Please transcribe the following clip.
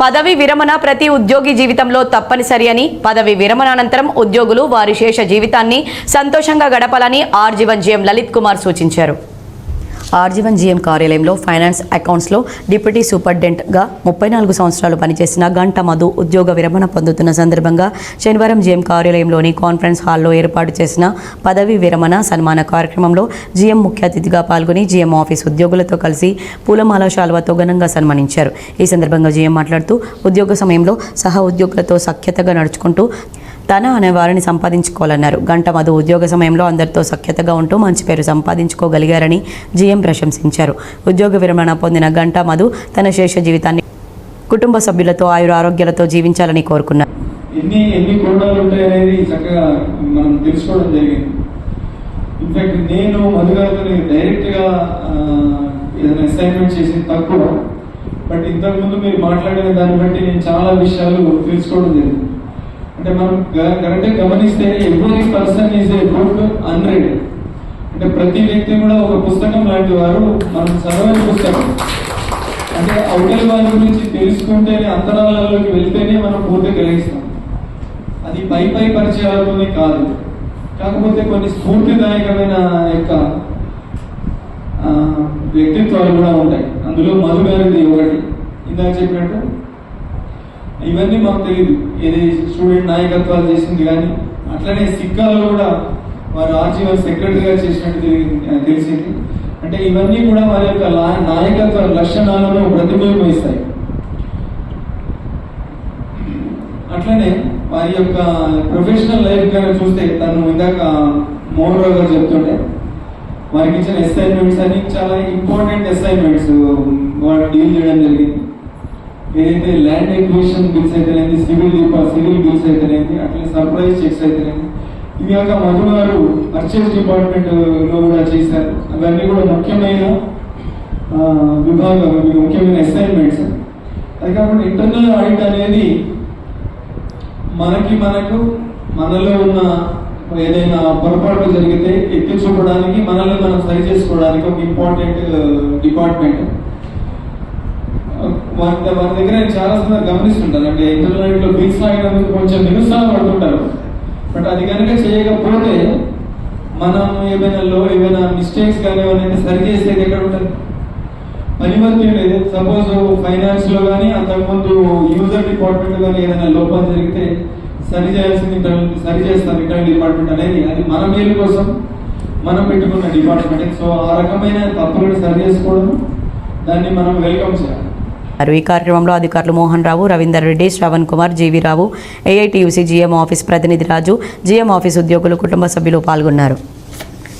పదవి విరమణ ప్రతి ఉద్యోగి జీవితంలో తప్పనిసరి అని పదవి విరమణ అనంతరం ఉద్యోగులు వారి శేష జీవితాన్ని సంతోషంగా గడపాలని ఆర్జీవన్ జీఎం లలిత్ కుమార్ సూచించారు. ఆర్జీవన్ జీఎం కార్యాలయంలో ఫైనాన్స్ అకౌంట్స్లో డిప్యూటీ సూపరింటెండెంట్గా ముప్పై నాలుగు సంవత్సరాలు పనిచేసిన గంట మధు ఉద్యోగ విరమణ పొందుతున్న సందర్భంగా శనివారం జీఎం కార్యాలయంలోని కాన్ఫరెన్స్ హాల్లో ఏర్పాటు చేసిన పదవి విరమణ సన్మాన కార్యక్రమంలో జీఎం ముఖ్య అతిథిగా పాల్గొని జీఎం ఆఫీస్ ఉద్యోగులతో కలిసి పూలమాల శాల్వతో ఘనంగా సన్మానించారు. ఈ సందర్భంగా జీఎం మాట్లాడుతూ ఉద్యోగ సమయంలో సహ ఉద్యోగులతో సఖ్యతగా నడుచుకుంటూ తన అనే వారిని సంపాదించుకోవాలన్నారు. గంట మధు ఉద్యోగ సమయంలో అందరితో సఖ్యతగా ఉంటూ మంచి పేరు సంపాదించుకోగలిగారని జీఎం ప్రశంసించారు. ఉద్యోగ విరమణ పొందిన గంట మధు తన శేష జీవితాన్ని కుటుంబ సభ్యులతో ఆయుర ఆరోగ్యాలతో జీవించాలని కోరుకున్నారు. ఎన్ని ఎన్ని కోణాలు ఉంటాయనేది చక్కగా మనం తెలుసుకోవడం జరిగింది. ఇన్ఫాక్ట్ నేను మధుగారితో డైరెక్ట్గా ఏదైనా అసైన్మెంట్ చేసింది తక్కువ. బట్ ఇంతకుముందు మీరు మాట్లాడిన దాన్ని బట్టి నేను చాలా విషయాలు తెలుసుకోవడం జరిగింది. అంటే మనం కరెక్ట్ గమనిస్తే every person is a book hundred అంటే ప్రతి వ్యక్తి కూడా ఒక పుస్తకం లాంటి వారు మనం చదవని పుస్తకం. అంటే అవతలి వారి గురించి తెలుసుకుంటేనే అంతరాలలోకి వెళ్తేనే మనం పూర్తి గ్రహిస్తాం. అది పై పై పరిచయాలతోనే కాదు. కాకపోతే కొన్ని స్ఫూర్తిదాయకమైన యొక్క వ్యక్తిత్వాలు కూడా ఉంటాయి. అందులో మధు గారిది ఒకటి. ఇందాక చెప్పినట్టు ఇవన్నీ మాకు తెలియదు ఏది స్టూడెంట్ నాయకత్వాలు చేసింది కానీ అట్లనే సిక్కాలో కూడా వారు ఆర్జీవన్ సెక్రటరీగా చేసినట్టు తెలిసింది. అంటే ఇవన్నీ కూడా వారి యొక్క నాయకత్వ లక్షణాలను ప్రతిబింబిస్తాయి. అట్లనే వారి యొక్క ప్రొఫెషనల్ లైఫ్ కనుక చూస్తే తను ఇందాక మోహన్ రావు గారు చెప్తుంటే వారికి ఇచ్చిన అసైన్మెంట్స్ అని చాలా ఇంపార్టెంట్ అసైన్మెంట్స్ వాళ్ళు డీల్ చేయడం జరిగింది. ఏదైతే ల్యాండ్ ఎక్విజిషన్ బిల్స్ అయితేనేది సివిల్ సివిల్ బిల్స్ అయితేనేది అట్లా సర్ప్రైజ్ చెక్స్ అయితేనేది ఇవి కాక మధు గారు పర్చేస్ డిపార్ట్మెంట్ uh, లో కూడా చేశారు. అవన్నీ కూడా ముఖ్యమైన విభాగం ముఖ్యమైన అసైన్మెంట్స్ అది కాకుండా ఇంటర్నల్ ఆడిట్ అనేది మనకి మనకు మనలో ఉన్న ఏదైనా పొరపాటు జరిగితే ఎత్తి చూపడానికి మనల్ని మనం సరి చేసుకోవడానికి ఒక ఇంపార్టెంట్ డిపార్ట్మెంట్ uh, వారి వారి దగ్గర నేను చాలా సందర్భం గమనిస్తుంటాను అంటే ఇంటర్నెట్లో బిల్స్ రాయడానికి కొంచెం నిరుత్సాహపడుతుంటారు బట్ అది కనుక చేయకపోతే మనం ఏమైనా లో ఏమైనా మిస్టేక్స్ కానీ ఏమైనా సరి చేసేది ఎక్కడ ఉంటుంది? పరివర్తన లేదు. సపోజ్ ఫైనాన్స్లో కానీ అంతకుముందు యూజర్ డిపార్ట్మెంట్ కానీ ఏదైనా లోపం జరిగితే సరి చేయాల్సింది సరి చేస్తాం. ఇంటర్నల్ డిపార్ట్మెంట్ అనేది అది మన మేలు కోసం మనం పెట్టుకున్న డిపార్ట్మెంట్ సో ఆ రకమైన తప్పులను సరి చేసుకోవడం దాన్ని మనం వెల్కమ్ చేయాలి. వారు ఈ కార్యక్రమంలో అధికారులు Mohan Rao Ravinder Reddy Shravan Kumar G V Rao AITUC GM office ప్రతినిధి రాజు జీఎం ఆఫీస్ ఉద్యోగులు కుటుంబ సభ్యులు పాల్గొన్నారు.